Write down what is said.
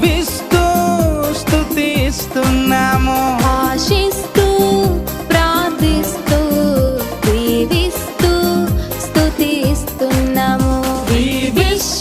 దీవిస్తూ స్థుతిస్తున్నాము ఆశిస్తూ ప్రార్థిస్తూ దీవిస్తూ స్థుతిస్తున్నాము వి విష్